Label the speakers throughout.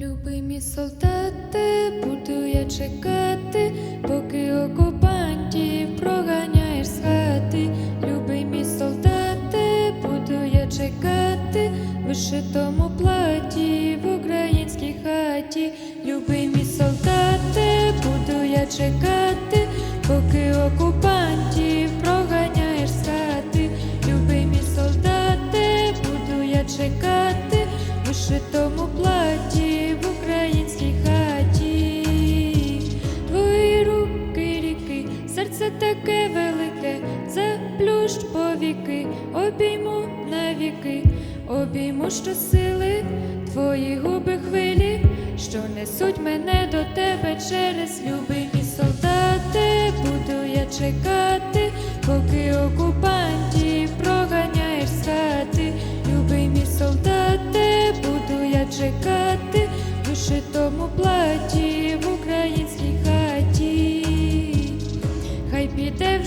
Speaker 1: Любимі солдати, буду я чекати, поки окупантів проганяєш з хати. Любимі солдати, буду я чекати, вишитому платі в українській хаті. Любимі солдати, буду я чекати, поки окупантів проганяєш з хати. Любимі солдати, буду я чекати, вишитому платі велике, заплющ повіки, обійму навіки, обійму щосили, твої губи хвилі, що несуть мене до тебе через любимі солдати. Буду я чекати, поки окупантів проганяєш з хати. Любимі солдати, буду я чекати, в вишитому платі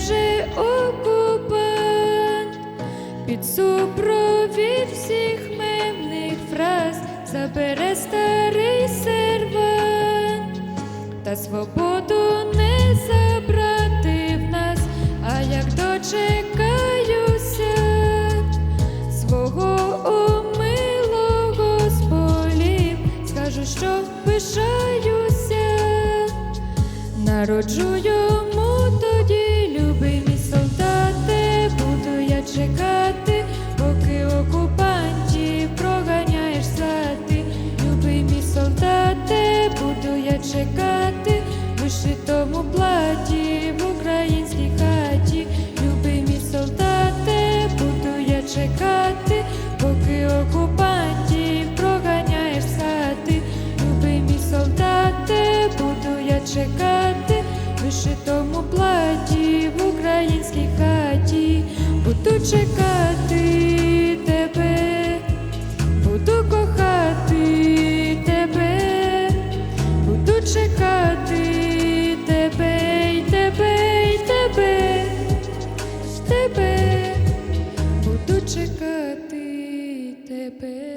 Speaker 1: вже окупант під супровід всіх мемних фраз, забере старий сервант, та свободу не забрати в нас, а як дочекаюся свого умилого з скажу, що пишаюся. Народжу вишитому платі, в українській хаті, буду чекати тебе, буду кохати тебе, буду чекати тебе, й тебе, й тебе, тебе, буду чекати тебе.